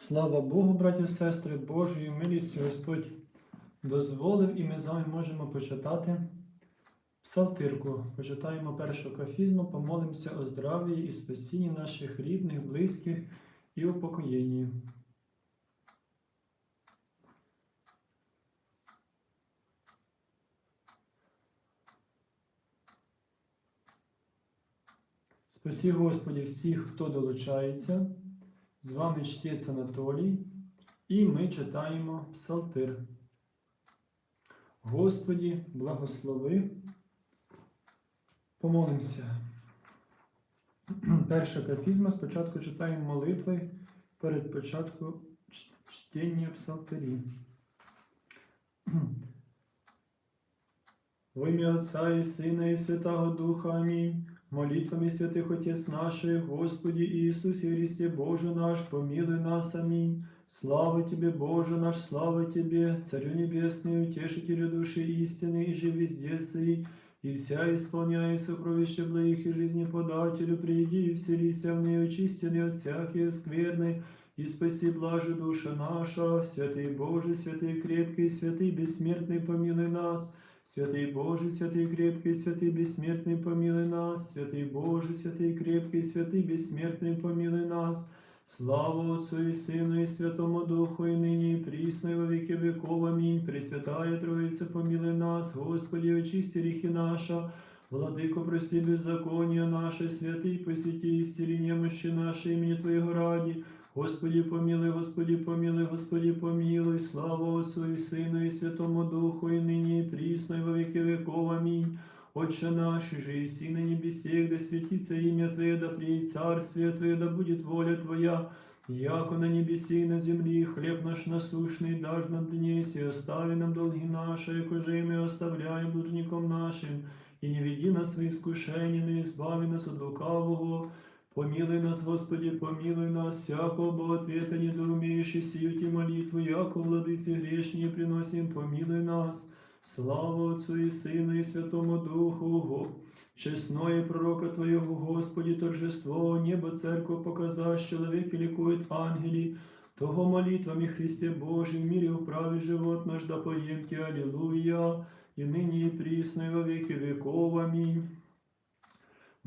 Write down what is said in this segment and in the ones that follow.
Слава Богу, браті і сестри, Божою милістю Господь дозволив, і ми з вами можемо почитати псалтирку. Почитаємо першу кафізму, помолимося о здрав'ї і спасінні наших рідних, близьких і упокоєнні. Спасі Господі всіх, хто долучається. З вами чтець Анатолій, і ми читаємо Псалтир. Господі, благослови. Помолимося. Перша кафізма. Спочатку читаємо молитви перед початком чтення псалтирі. В ім'я Отця і Сина, і Святого Духа. Амінь. Молитвами святых Отец наших, Господи Иисусе Христе, Боже наш, помилуй нас, аминь. Слава Тебе, Боже наш, слава Тебе, Царю Небесный, Утешителю души истины, и же везде сый, и вся исполняя сокровища благих и жизни подателю, приди и вселися в нее, очистенный от всякие скверны, и спаси блаже душа наша, святый Боже, святый крепкий, святый бессмертный, помилуй нас, Святий Боже, святий крепкий, святий безсмертний, помилуй нас, святий Боже, святий крепкий, святий безсмертний, помилуй нас, слава Отцу і Сину, і Святому Духу, і нині, і прісно, і во віки віков. Амінь. Пресвятая Троїця, помилуй нас, Господі, очисти ріхи наша, владико, прості беззаконня наше, святий, посвяти ісцілі немощі наші імені Твоєго раді. Господи, помилуй, Господи, помилуй, Господи, помилуй, слава Отцу и Сыну и Святому Духу, и ныне и присно, и во веки веков. Аминь. Отче наш, же и на небесех, да светится имя Твое, да приедет царствие Твое, да будет воля Твоя, яко на небеси и на земли, хлеб наш насущный, дашь нам днесь, и остави нам долги наши, яко же и мы оставляем должником нашим, и не веди нас в искушение, но избави нас от лукавого, Помилуй нас, Господи, помилуй нас, всякого Богоответа недоумеющий сию Ти молитву, яко владыцы грешние приносим, помилуй нас. Слава Отцу и Сыну и Святому Духу, Го- честное пророка Твоего, Господи, торжество, небо церковь показать, человек ликует ангели, того молитвами Христе Божий, в мире управи живот наш, да поемте, Аллилуйя, и ныне и присно, и во веки веков, аминь.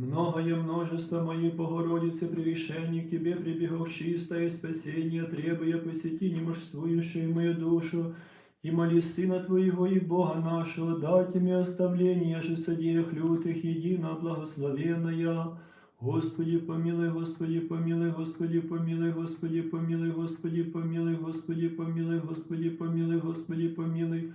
Многое множество моей Богородицы превышений к Тебе прибегов чистое спасение, требуя посети немужествующую мою душу, и моли Сына Твоего и Бога нашего, дайте мне оставление же судеях лютых, едино благословенная. Господи, помилуй, Господи, помилуй, Господи, помилуй, Господи, помилуй, Господи, помилуй, Господи, помилуй, Господи, помилуй, Господи, помилуй.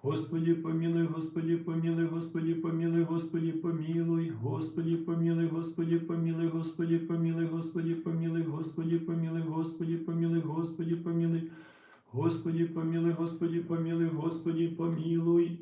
Господи, помилуй, Господи, помилуй, Господи, помилуй, Господи, помилуй, Господи, помилуй, Господи, помилуй, Господи, помилуй, Господи, помилуй, Господи, помилуй, Господи, помилуй, Господи, помилуй, Господи, помилуй, Господи, помилуй, Господи, помилуй.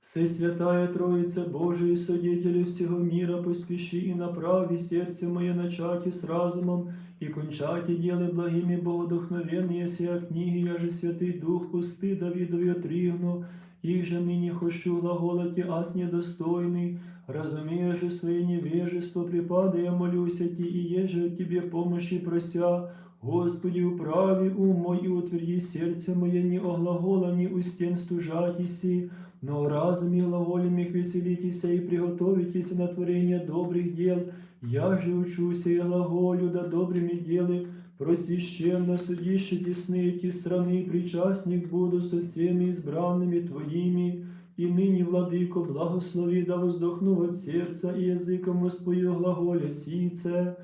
Всесвятая Троица, Божий Судитель всего мира, поспеши и направи сердце мое начати с разумом и кончати делы благими богодухновенные сия книги, я же Святый Дух пусты Давидові отригну, их же ныне хочу глаголати, ас недостойный, разумея же своє невежество, припадая молюся Ти, и еже от Тебе помощи прося, Господи, управи ум мой и утверди сердце мое, не о глагола, ни у стен стужатиси, но о разуме глаголем их веселитеся и приготовитесь на творение добрых дел, я же учуся и глаголю, да добрыми делы, просвященно судище десны эти страны, причастник буду со всеми избранными Твоими, и ныне, Владыко, благослови, да воздохну от сердца и языком воспою глаголя сице.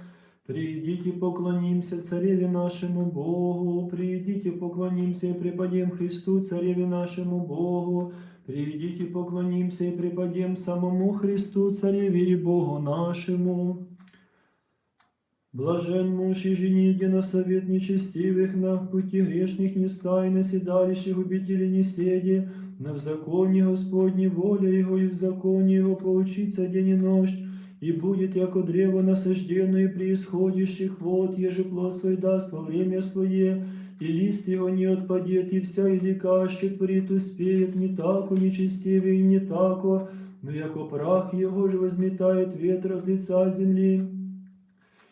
Придите, поклонимся Цареве нашему Богу, придите, поклонимся и преподем Христу, Цареве нашему Богу, придите, поклонимся и преподем самому Христу, Цареве и Богу нашему. Блажен муж и жене, на совет нечестивых, на пути грешных не стай, на седалище губителей не седи, но в законе Господне воля Его и в законе Его поучиться день и ночь, и будет, яко древо насажденное при исходящих вод, еже свой даст во время свое, и лист его не отпадет, и вся и ликаще творит успеет, не тако нечестивее, не тако, но яко прах его же возметает ветер от лица земли.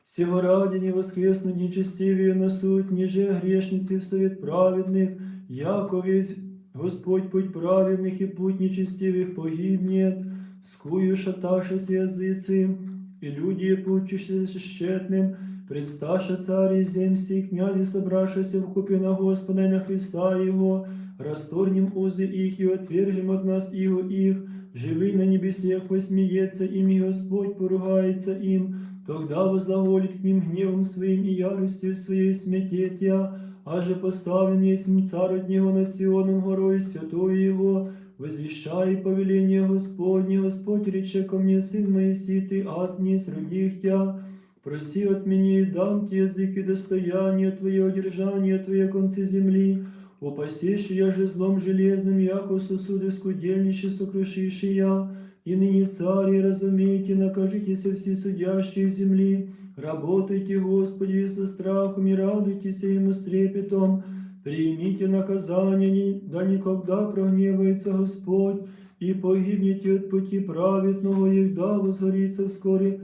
Сего ради не воскреснут нечестивее на суд, ниже грешницы в совет праведных, яко весь Господь путь праведных и путь нечестивых погибнет, скую шаташися языцы, и люди, пучишься тщетным, предсташа цари земси, князи, собравшися в купе на Господа и на Христа Его, расторгнем узы их и отвержем от нас иго их, живый на небесех посмеется им, и Господь поругается им, тогда возлаголит к ним гневом своим и яростью своей смятет я, аже поставлен есть царь от него над Сионом горой святой его, возвещай повеление Господне, Господь рече ко мне, сын Моисей, ты аз не сродих тя, проси от меня и дам тебе язык и достояние твое, одержание твое концы земли, упасишь я же злом железным, яко сосуды скудельниче сокрушишь я, и ныне цари, разумейте, накажитесь все судящие земли, работайте, Господи, со страхом и радуйтесь ему с трепетом, примите наказание, да никогда прогневается Господь, и погибнете от пути праведного, и да возгорится вскоре.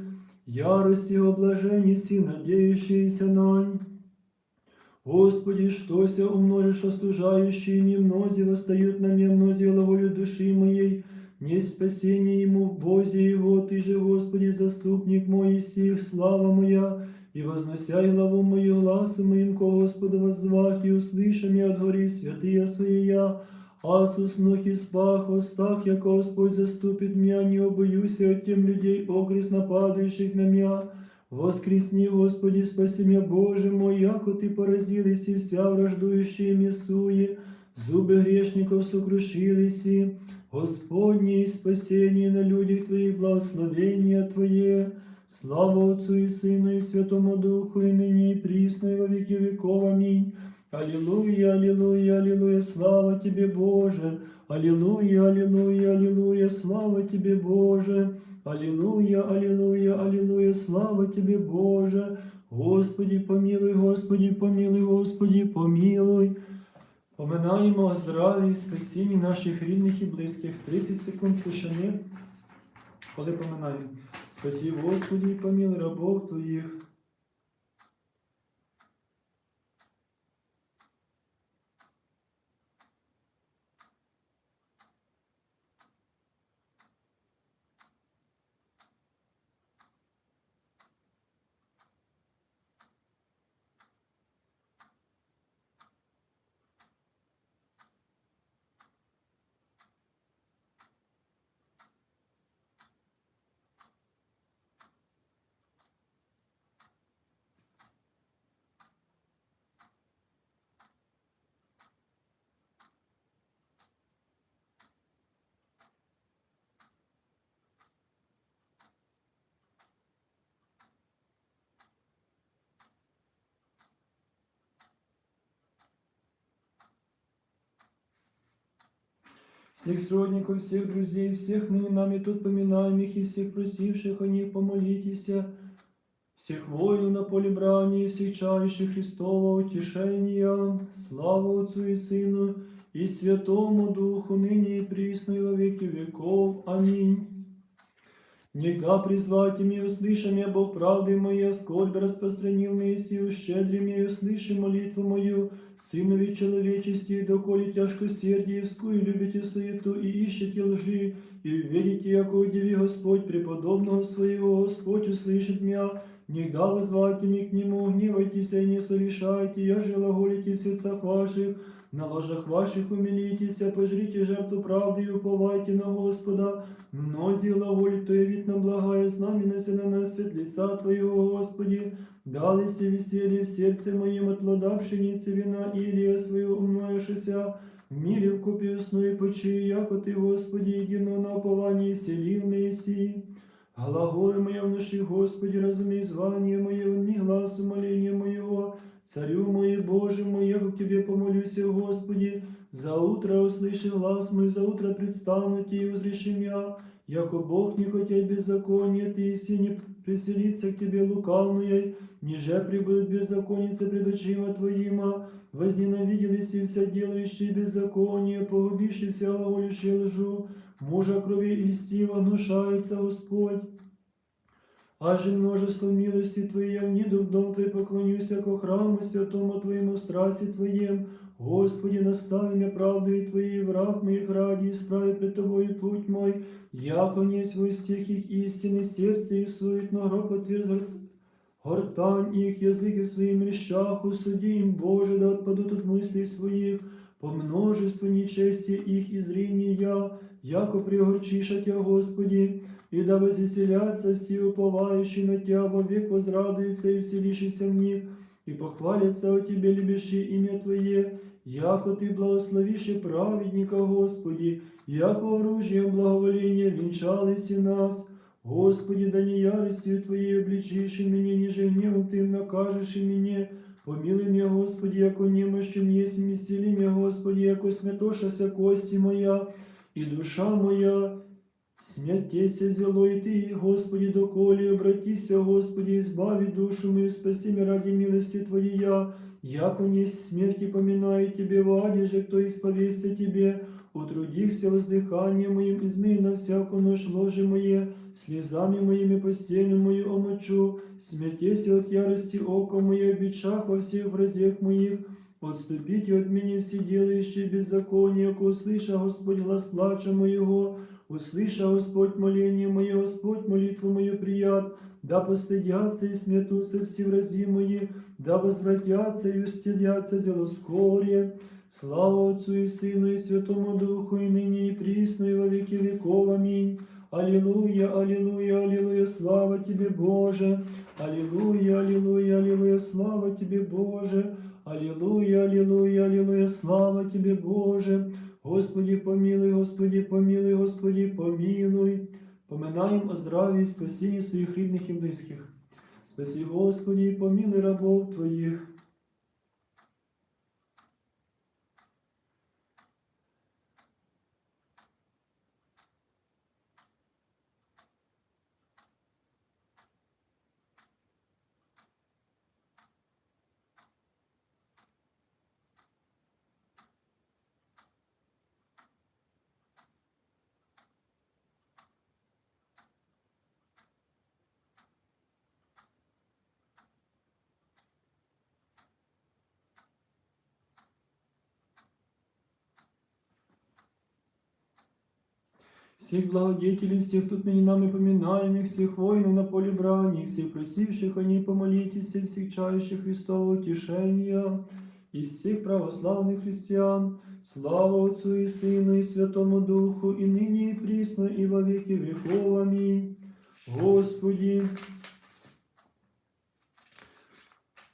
Ярость его блажени все надеющиеся на нь. Господи, штося умножишь остужающие не мнози, восстают на мне мнози волю души моей, не спасение ему в Бозе его, Ты же, Господи, заступник мой и сих, слава моя, и возносяй главу мою гласу моим ко Господу воззвах, и услышим я от гори святые свои я, Ас уснух и спах, остах, яко Господь заступит меня, не обоюся от тем людей, окрест нападающих на меня. Воскресни, Господи, спаси меня, Боже мой, яко Ты поразились и вся враждующие мне суе, зубы грешников сокрушились, и Господне спасение на людях Твоих, благословение Твое. Слава Отцу и Сыну и Святому Духу, и ныне и присно, и во веки веков. Аминь. Аллилуйя, аллилуйя, аллилуйя, слава Тебе, Боже. Аллилуйя, аллилуйя, аллилуйя, слава Тебе, Боже. Аллилуйя, аллилуйя, аллилуйя, слава Тебе, Боже. Господи, помилуй, Господи, помилуй, Господи, помилуй. Поминаємо здраві і спасінні наших рідних і близьких. 30 секунд тишини, коли поминаємо. Спасі, Господі і поміли рабов Твоїх. Всех сродников, всех друзей, всех ныне нами тут поминаемых и всех просивших о них помолитесь, всех воинов на поле брани и всех чающих Христова утешения, слава Отцу и Сыну и Святому Духу, ныне и присно и во веки веков. Аминь. Негда призвать ими, услышим я, Бог правды моей, скорбь распространил Мессию, щедрым я, услыши молитву мою, Сынови человечести, доколе тяжко сердиевскую любите суету и ищете лжи, и верите, яко удиви Господь преподобного своего, Господь услышит меня, Негда возвайте ми к Нему, гневайтесь и не совершайте, я же глаголите в сердцах ваших, на ложах ваших умилитесь, пожрите жертву правды и уповайте на Господа. Мнози глаголит, то явит нам благая знаменася на нас свет лица Твоего, Господи. Далися веселье в сердце моем от плода пшеницы вина Илия свою умноешися. В мире в купе сну и почи, яко Ты, Господи, едино на уповании селил Мессии. Глаголи моя внуши, Господи, разумей звание мое, вни глаз умоления моего, Царю мой, Боже мой, я к Тебе помолюся, Господи, за утро услыши глаз мой, за утро предстану Тебе и узрешим я, яко Бог не хотя беззаконие, ты и не приселится к тебе лукавную, ниже прибудут беззаконницы пред очима твоима, возненавиделись и вся делающие беззаконие, погубившие вся глаголющие лжу, мужа крови и льстиво гнушается Господь. Аже множество милости Твоей, я вниду в дом Твой поклонюсь, ко храму святому Твоему в страсти Твоем. Господи, настави меня правдою Твоей, враг моих ради, исправи пред Тобою путь мой, яко не свой стих их истины, сердце их суетно, гроб отверз гортань их, языки своим рещах, усуди им, Боже, да отпадут от мыслей своих, по множеству нечестия их и зрения я, яко пригорчиша Тя, Господи, и да возвеселятся все уповающие на Тя, вовек возрадуются и вселишися в них, и похвалятся о Тебе, любящие имя Твое, яко Ты благословишь и праведника, Господи, яко оружием благоволения венчались и нас. Господи, да не яростью Твоей обличишь меня, ниже гневом Ты накажешь и меня. Помилуй меня, Господи, яко немощен есть, исцели меня, Господи, яко смятошася кости моя, и душа моя, Смятейся, зело и ты, Господи, доколе, обратися, Господи, избави душу мою, спаси меня ради милости Твоей я, яко не смерти поминаю Тебе, ваде же, кто исповесся Тебе, утрудихся воздыханием моим, измей на всякую ночь ложе мое, слезами моими постелью мою омочу, смятейся от ярости око мое, бичах во всех вразях моих, Отступите от меня все делающие беззаконие, ко услыша Господь глаз плача моего, услыша Господь моление мое, Господь молитву мою прият, да постыдятся и сметутся все врази мои, да возвратятся и устыдятся дело вскоре. Слава Отцу и Сыну и Святому Духу, и ныне и присно, и во веки веков. Аминь. Аллилуйя, аллилуйя, аллилуйя, слава Тебе, Боже. Аллилуйя, аллилуйя, аллилуйя, слава Тебе, Боже. Аллилуйя, аллилуйя, аллилуйя, слава Тебе, Боже. Господи, помилуй, Господи, помилуй, Господи, помилуй. Поминаємо о здраві и своїх рідних і близьких. Спаси, Господи, і помилуй рабов Твоїх. Всех благодетелей, всех тут ныне нами поминаемых, всех воинов на поле брани, всех просивших о ней помолитесь, и всех чающих Христова утешения, и всех православных христиан, слава Отцу и Сыну и Святому Духу, и ныне и присно, и во веки веков. Аминь. Господи,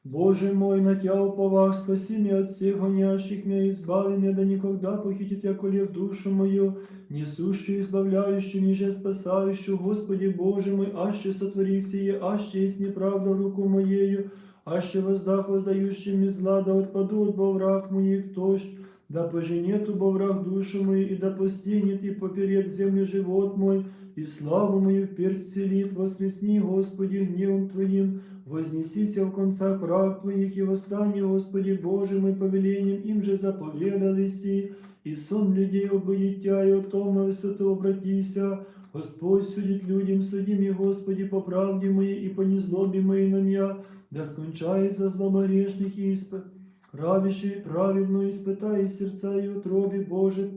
Боже мой, на Тя уповах, спаси меня от всех гонящих меня, избави меня, да никогда похитит я коле в душу мою, несущую, избавляющую, ниже спасающую, Господи Боже мой, аще сотвори сие, аще есть неправда в руку моею, аще воздах воздающим мне зла, да отпаду от враг моих тощ, да поженет убо враг душу мою, и да постигнет и поперед землю живот мой, и славу мою персть селит, воскресни, Господи, гневом Твоим, вознесися в концах прав Твоих, и восстань, Господи Боже мой, повелением им же заповедались, и сон людей обоїття, і о том на висоту обратися, Господь судить людям, суди мне, Господи, по правді моїй і по незлобі моїй нам я, да скончається злоба грешних і исп... правіші, праведно испытай сердца и утробі, Боже,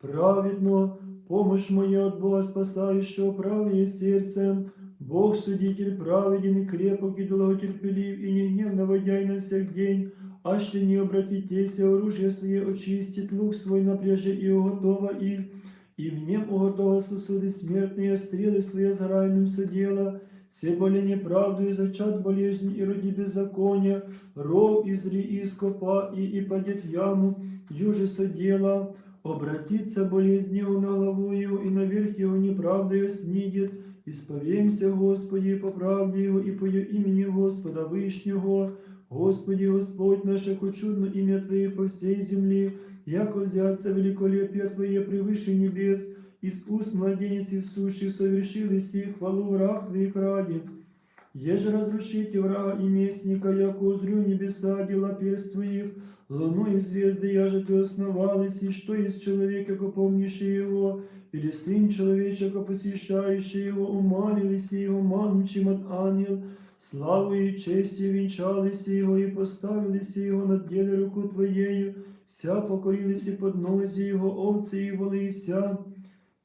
праведно, помощь моя от Бога спасающего, правее сердцем, Бог судитель праведен и крепок и долготерпелив, и не гнев наводяй на всех день, аж ли не обратитесь, оружие свое очистит, лук свой напряже и уготова их, и в нем уготова сосуды смертные, стрелы свои сгораемым судела, все боли неправду и зачат болезнь и роди беззакония, ров изри ископа и, и падет в яму, юже содела, обратится болезнь его на голову его, и наверх его неправдою снидет, Исповемся, Господи, по правде Его и по имени Господа Вышнего. Господи, Господь наш, яко чудно имя Твое по всей земле, яко взяться великолепие Твое превыше небес, из уст младенец Иисущий совершили сих хвалу враг Твоих ради. Еже разрушите врага и местника, яко узрю небеса дела перст Твоих, луну и звезды, яже Ты основалась, и что есть человек, яко помнишь его, или сын человечек, посещающий его, умалились его малым, чем от ангел, славу и честью венчались его, и поставились его над деле руку Твоею, вся покорились и под нози его, овцы и волы, и вся.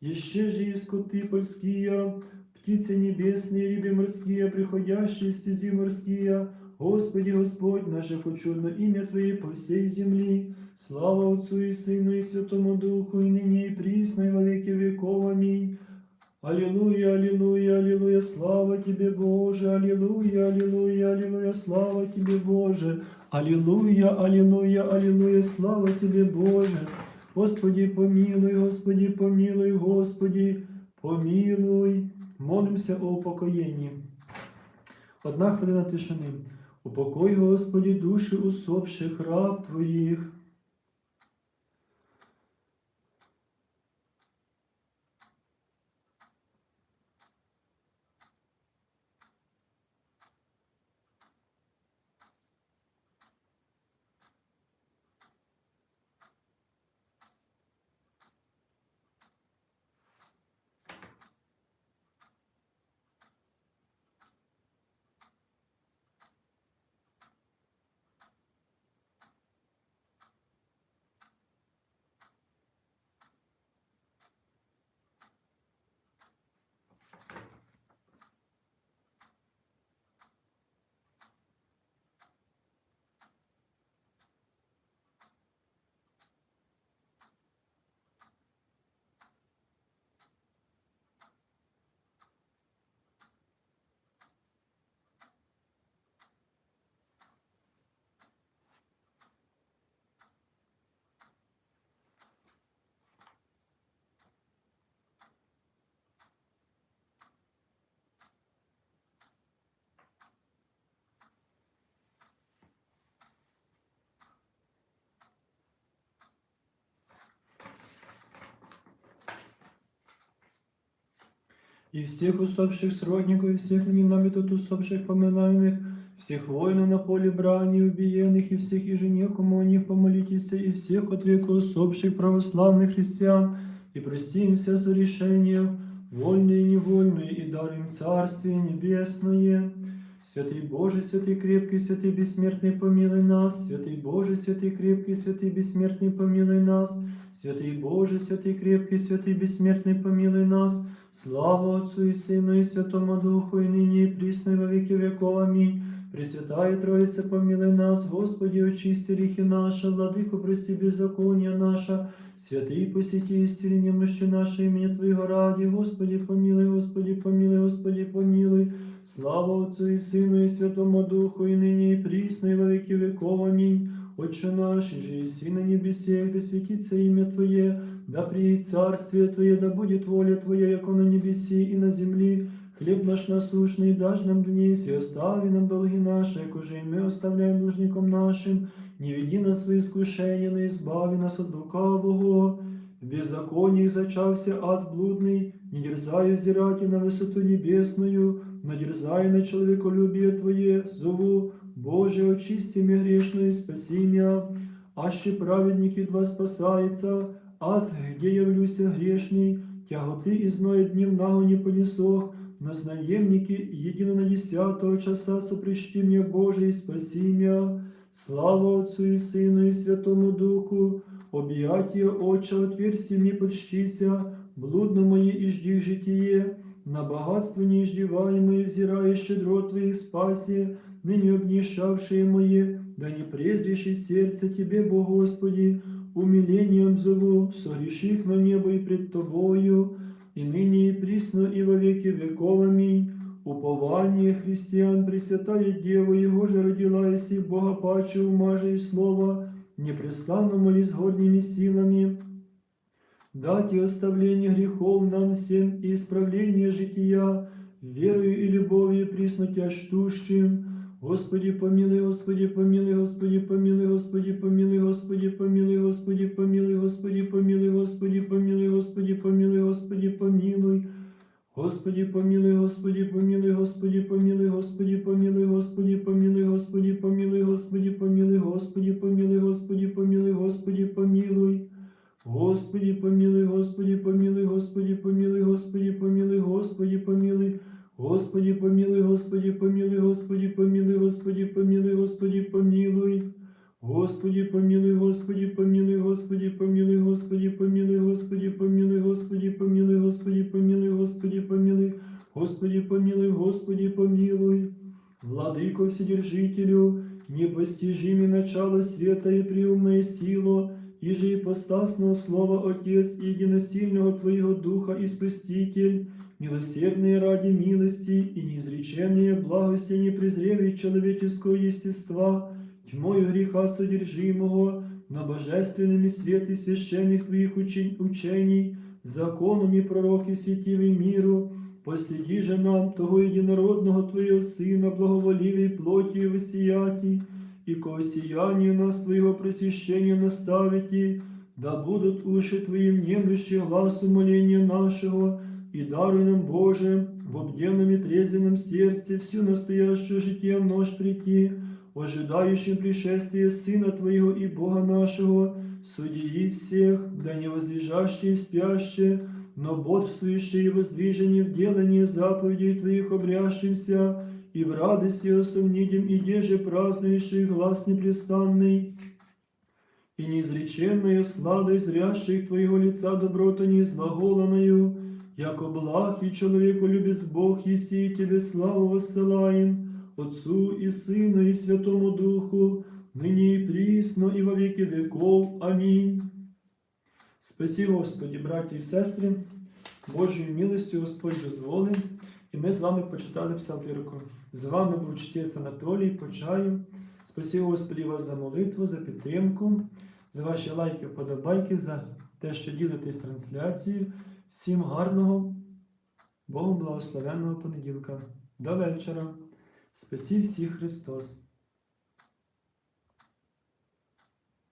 Еще же и скоты польские, птицы небесные, рыбы морские, приходящие из стези морские, Господи Господь, наше чудно имя Твое по всей земли. Слава Отцу и Сыну и Святому Духу, и ныне и присно, и во веки веков. Аминь. Аллилуйя, аллилуйя, аллилуйя, слава Тебе, Боже, аллилуйя, аллилуйя, аллилуйя, слава Тебе, Боже, аллилуйя, аллилуйя, аллилуйя, слава Тебе, Боже. Господи, помилуй, Господи, помилуй, Господи, помилуй. Молимося о упокоєнні. Одна хвилина тишини. Упокой, Господи, душі усопших раб Твоїх. и всех усопших сродников, и всех ныне нами тут усопших поминаемых, всех воинов на поле брани, убиенных, и всех ежене, кому о них помолитесь, и всех от века усопших православных христиан, и прости им все сорешения, вольные и невольные, и дар им Царствие Небесное. Святый Боже, святый крепкий, святый бессмертный, помилуй нас. Святый Боже, святый крепкий, святый бессмертный, помилуй нас. Святый Боже, святый крепкий, святый бессмертный, помилуй нас. Слава Отцу и Сыну и Святому Духу, и ныне и присно и во веки веков. Аминь. Пресвятая Троица, помилуй нас, Господи, очисти грехи наши, Владыку, прости беззаконие наше, святый посети исцели немощи наши, имени Твоего ради, Господи, помилуй, Господи, помилуй, Господи, помилуй. Слава Отцу и Сыну и Святому Духу, и ныне и присно и во веки веков. Аминь. Отче наш, же и на небесе, да светится имя Твое, да приедет царствие Твое, да будет воля Твоя, яко на небеси и на земли. Хлеб наш насущный дашь нам днесь, и остави нам долги наши, як уже и мы оставляем должником нашим. Не веди нас в искушение, но избави нас от лукавого. В беззаконии зачався аз блудный, не дерзай взирать на высоту небесную, но дерзай на человеколюбие Твое, зову, Боже, очисти меня грешную и спаси меня. Аще праведники два спасается, аз где явлюся грешный, тяготы и зноя днів наго не понесох, но знаемники едино на десятого часа сопричти мне, Боже, и спаси меня. Слава Отцу и Сыну и Святому Духу, объятия Отча, отверсти мне почтися, блудно моє и жди житие, на богатство неиждеваемое, взирая щедро Твоих спаси, ныне обнишавшие мои, да не презришь из сердца Тебе, Бо Господи, умилением зову, согреших на небо и пред Тобою, и ныне и присно и во веки веков. Аминь. Упование христиан, Пресвятая Дева, Его же родила, и Бога паче ума же и слова, непрестанно молись горними силами, дать и оставление грехов нам всем и исправление жития, верою и любовью присно тяжтущим, Господи, помилуй, Господи, помилуй, Господи, помилуй, Господи, помилуй, Господи, помилуй, Господи, помилуй, Господи, помилуй, Господи, помилуй, Господи, помилуй, Господи, помилуй. Господи, помилуй, Господи, помилуй, Господи, помилуй, Господи, помилуй, Господи, помилуй, Господи, помилуй, Господи, помилуй, Господи, помилуй, Господи, помилуй, Господи, помилуй. Господи, помилуй, Господи, помилуй, Господи, помилуй, Господи, помилуй, Господи, помилуй. Господи, помилуй, Господи, помилуй, Господи, помилуй, Господи, помилуй, Господи, помилуй. Господи, помилуй, Господи, помилуй, Господи, помилуй, Господи, помилуй, Господи, помилуй, Господи, помилуй, Господи, помилуй, Господи, помилуй, Господи, помилуй, Господи, помилуй. Владыко Вседержителю, непостижимый начало света и приумная сила, и же ипостасного Слова Отец и единосильного Твоего Духа и Спаститель, милосердные ради милости и неизреченные благости не презревшие человеческого естества, тьмою греха содержимого, на божественными светы священных твоих учений, законом и пророки святів миру, последи же нам того Единородного Твоего Сына, Сина, благоволівій плоті висіяті, и ко сіянню нас Твоего просвіщення наставите, да будуть уші Твоїм немлющі гласу моління нашего, и даруй нам, Боже, в обденном и трезвенном сердце всю настоящую житие нож прийти, ожидающим пришествия Сына Твоего и Бога нашего, судьи всех, да не возлежащие и спящие, но бодрствующие и воздвижение в делании заповедей Твоих обрящимся, и в радости осомнидим, и деже празднующий глаз непрестанный, и неизреченная слада зрящих Твоего лица доброту неизлаголанную, яко благ и человеку любец Бог, еси и Тебе славу воссылаем, Отцу и Сыну и Святому Духу, ныне и присно, и во веки веков. Амінь. Спасі, Господі, браті і сестри, Божою милостю Господь дозволив, і ми з вами почитали псалтирку. З вами був чтець Анатолій, почаю. Спасі, Господі, вас за молитву, за підтримку, за ваші лайки, вподобайки, за те, що ділитесь трансляцією. Всім гарного, Богом благословенного понеділка. До вечора. Спасі всіх Христос!